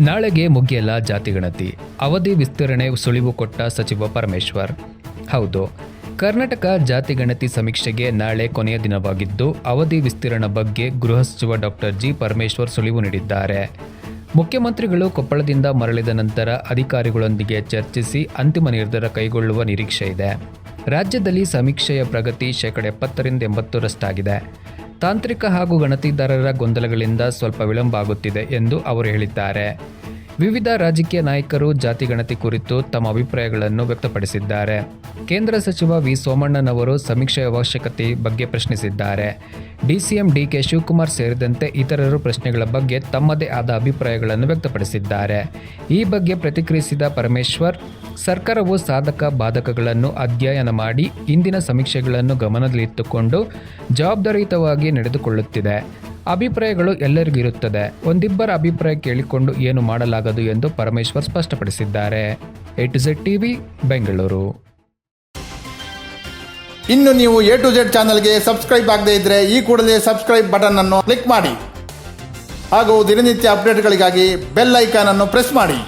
ನಾಳೆಗೆ ಮುಗಿಯಲ್ಲ ಜಾತಿಗಣತಿ. ಅವಧಿ ವಿಸ್ತರಣೆ ಸುಳಿವು ಕೊಟ್ಟ ಸಚಿವ ಪರಮೇಶ್ವರ್. ಹೌದು, ಕರ್ನಾಟಕ ಜಾತಿಗಣತಿ ಸಮೀಕ್ಷೆಗೆ ನಾಳೆ ಕೊನೆಯ ದಿನವಾಗಿದ್ದು, ಅವಧಿ ವಿಸ್ತೀರ್ಣ ಬಗ್ಗೆ ಗೃಹ ಸಚಿವ ಡಾಕ್ಟರ್ ಜಿ ಪರಮೇಶ್ವರ್ ಸುಳಿವು ನೀಡಿದ್ದಾರೆ. ಮುಖ್ಯಮಂತ್ರಿಗಳು ಕೊಪ್ಪಳದಿಂದ ಮರಳಿದ ನಂತರ ಅಧಿಕಾರಿಗಳೊಂದಿಗೆ ಚರ್ಚಿಸಿ ಅಂತಿಮ ನಿರ್ಧಾರ ಕೈಗೊಳ್ಳುವ ನಿರೀಕ್ಷೆ ಇದೆ. ರಾಜ್ಯದಲ್ಲಿ ಸಮೀಕ್ಷೆಯ ಪ್ರಗತಿ ಶೇಕಡ ಎಪ್ಪತ್ತರಿಂದ ಎಂಬತ್ತರಷ್ಟಾಗಿದೆ. ತಾಂತ್ರಿಕ ಹಾಗೂ ಗಣತಿದಾರರ ಗೊಂದಲಗಳಿಂದ ಸ್ವಲ್ಪ ವಿಳಂಬ ಆಗುತ್ತಿದೆ ಎಂದು ಅವರು ಹೇಳಿದ್ದಾರೆ. ವಿವಿಧ ರಾಜಕೀಯ ನಾಯಕರು ಜಾತಿ ಗಣತಿ ಕುರಿತು ತಮ್ಮ ಅಭಿಪ್ರಾಯಗಳನ್ನು ವ್ಯಕ್ತಪಡಿಸಿದ್ದಾರೆ. ಕೇಂದ್ರ ಸಚಿವ ವಿ ಸೋಮಣ್ಣನವರು ಸಮೀಕ್ಷೆಯ ಅವಶ್ಯಕತೆ ಬಗ್ಗೆ ಪ್ರಶ್ನಿಸಿದ್ದಾರೆ. ಡಿಸಿಎಂ ಡಿಕೆ ಶಿವಕುಮಾರ್ ಸೇರಿದಂತೆ ಇತರರು ಪ್ರಶ್ನೆಗಳ ಬಗ್ಗೆ ತಮ್ಮದೇ ಆದ ಅಭಿಪ್ರಾಯಗಳನ್ನು ವ್ಯಕ್ತಪಡಿಸಿದ್ದಾರೆ. ಈ ಬಗ್ಗೆ ಪ್ರತಿಕ್ರಿಯಿಸಿದ ಪರಮೇಶ್ವರ್ ಸರ್ಕಾರವು ಸಾಧಕ ಬಾಧಕಗಳನ್ನು ಅಧ್ಯಯನ ಮಾಡಿ ಇಂದಿನ ಸಮೀಕ್ಷೆಗಳನ್ನು ಗಮನದಲ್ಲಿಟ್ಟುಕೊಂಡು ಜವಾಬ್ದಾರಿಯುತವಾಗಿ ನಡೆದುಕೊಳ್ಳುತ್ತಿದೆ. ಅಭಿಪ್ರಾಯಗಳು ಎಲ್ಲರಿಗೂ ಇರುತ್ತದೆ. ಒಂದಿಬ್ಬರ ಅಭಿಪ್ರಾಯ ಕೇಳಿಕೊಂಡು ಏನು ಮಾಡಲಾಗದು ಎಂದು ಪರಮೇಶ್ವರ್ ಸ್ಪಷ್ಟಪಡಿಸಿದ್ದಾರೆ. A to Z TV, Bengaluru. ಇನ್ನು ನೀವು ಎ ಟು ಜೆಡ್ ಚಾನಲ್ಗೆ ಸಬ್ಸ್ಕ್ರೈಬ್ ಆಗದೇ ಇದ್ದರೆ ಈ ಕೂಡಲೇ ಸಬ್ಸ್ಕ್ರೈಬ್ ಬಟನ್ ಅನ್ನು ಕ್ಲಿಕ್ ಮಾಡಿ. ಹಾಗೂ ದಿನನಿತ್ಯ ಅಪ್ಡೇಟ್ಗಳಿಗಾಗಿ ಬೆಲ್ ಐಕಾನ್ ಅನ್ನು ಪ್ರೆಸ್ ಮಾಡಿ.